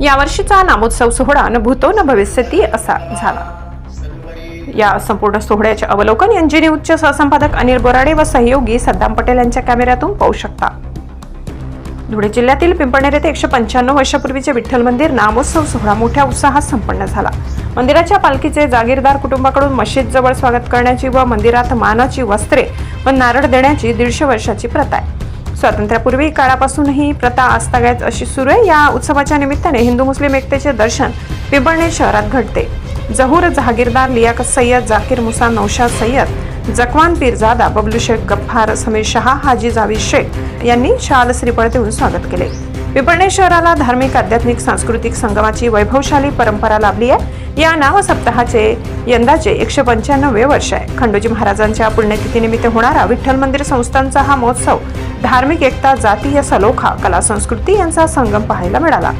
यावर्षीचा नामोत्सव सोहळा न भूतो न भविष्यती असा झाला. या संपूर्ण सोहळ्याचे अवलोकन एनजीनी उच्च सहसंपादक अनिल बोराडे व सहयोगी सद्दाम पटेल यांच्या कॅमेऱ्यातून पाहू शकता. धुळे जिल्ह्यातील पिंपळनेर येथे एकशे पंच्याण्णव वर्षापूर्वीचे विठ्ठल मंदिर नामोत्सव सोहळा मोठ्या उत्साहात संपन्न झाला. मंदिराच्या पालखीचे जागीरदार कुटुंबाकडून मशीद जवळ स्वागत करण्याची व मंदिरात मानाची वस्त्रे व नारळ देण्याची दीडशे वर्षाची प्रथा आहे. स्वातंत्र्यापूर्वी काळापासून ही प्रथा आजतागायत अशी सुरू आहे. या उत्सवाच्या निमित्ताने हिंदू मुस्लिम एकतेचे दर्शन पिंपळणे शहरात घडते. जहूर जहागीरदार लियाकत सय्यद जाकीर मुसा नौशाद सय्यद जकवान पीरजादा बबलू शेख गफ्फार समीर शहा हाजी जावीद शेख यांनी शाल श्रीफळ देऊन स्वागत केले. पिंपळणे शहराला धार्मिक आध्यात्मिक सांस्कृतिक संगमाची वैभवशाली परंपरा लाभली आहे. या नाव सप्ताहाचे यंदाचे एकशे पंच्याण्णवे वर्ष आहे. खंडोजी महाराजांच्या पुण्यतिथीनिमित्त होणारा विठ्ठल मंदिर संस्थांचा हा महोत्सव धार्मिक एकता जातीय सलोखा कला संस्कृती यांचा संगम पाहायला मिळाला.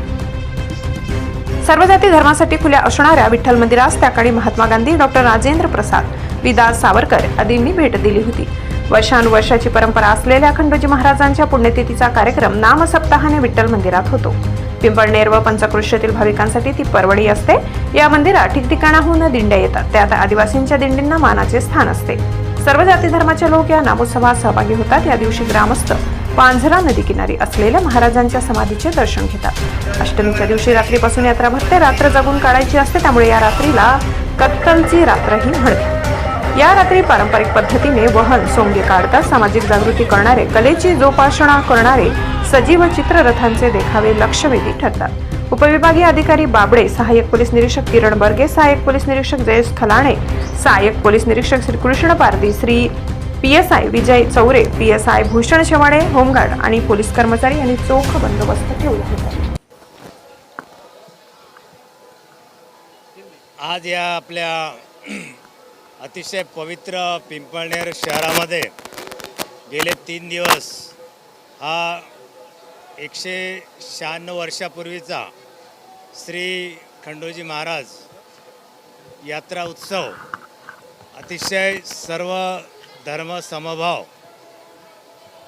सर्व जाती धर्मासाठी खुल्या असणाऱ्या विठ्ठल मंदिरास त्या काळी महात्मा गांधी डॉक्टर राजेंद्र प्रसाद विदास सावरकर आदींनी भेट दिली होती. वर्षानुवर्षाची परंपरा असलेल्या खंडोजी महाराजांच्या पुण्यतिथीचा कार्यक्रम नामसप्ताहाने विठ्ठल मंदिरात होतो. पिंपळनेर व पंचकृष्यातील भाविकांसाठी ती परवडी असते. या मंदिरात ठिकठिकाणाहून दिंड्या येतात. त्यात आदिवासींच्या दिंडींना मानाचे स्थान असते. सर्व जाती धर्माचे लोक या नामोत्सवात सहभागी होतात. या दिवशी ग्रामस्थ पांझरा नदी किनारी असलेल्या महाराजांच्या समाधीचे दर्शन घेतात. अष्टमीच्या दिवशी रात्रीपासून यात्रा भरते. रात्र जगून काढायची असते त्यामुळे या रात्रीला कत्तलची रात्रही म्हणते या रात्री पारंपरिक पद्धतीने वहन सोंगे काढतात. सामाजिक जागृती करणारे कलेची जोपासना करणारे सजीव चित्ररथांचे देखावे लक्षवेधी ठरतात. उपविभागीय अधिकारी बाबडे सहाय्यक पोलीस निरीक्षक किरण बर्गे सहाय्यक पोलीस निरीक्षक जयेश खलाणे सहाय्यक पोलीस निरीक्षक Shri Krishna Pardi Shri P S I Vijay Chaure P S I Bhushan Shewade home guard आणि पोलीस कर्मचारी यांनी चोख बंदोबस्त ठेवला होता. आज या आपल्या अतिशय पवित्र पिंपळनेर शहरामध्ये गेले तीन दिवस हा एकशे शहाण्णव वर्षापूर्वीचा श्री खंडोजी महाराज यात्रा उत्सव अतिशय सर्व धर्म समभाव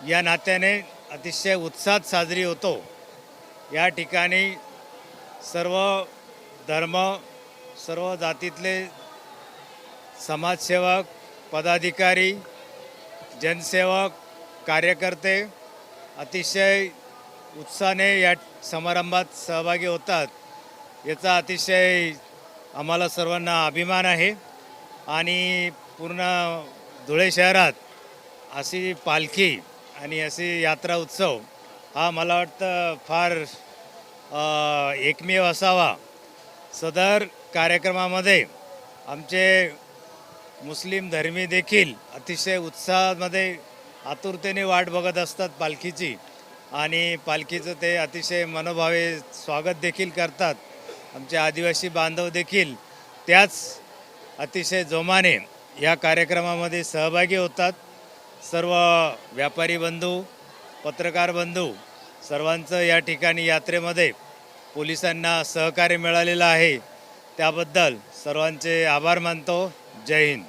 या नात्याने अतिशय उत्साहात साजरी होतो. या ठिकाणी सर्व धर्म सर्व जातीतले समाजसेवक पदाधिकारी जनसेवक कार्यकर्ते अतिशय उत्साहाने या समारंभात सहभागी होतात. याचा अतिशय आम्हाला सर्वांना अभिमान आहे. आणि पूर्ण धुळे शहरात अशी पालखी आणि अशी यात्रा उत्सव हा मला वाटतं फार एकमेव असावा. सदर कार्यक्रमामध्ये आमचे मुस्लिम धर्मी देखील अतिशय उत्साहामध्ये आतुरतेने वाट बघत असतात पालखीची. आणि पालखीचं ते अतिशय मनोभावे स्वागत देखील करतात. आमचे आदिवासी बांधव देखील त्याच अतिशय जोमाने या कार्यक्रमामध्ये सहभागी होतात. सर्व व्यापारी बंधू पत्रकार बंधू सर्वांचं या ठिकाणी यात्रेमध्ये पोलिसांना सहकार्य मिळालेलं आहे. त्याबद्दल सर्वांचे आभार मानतो. जय हिंद.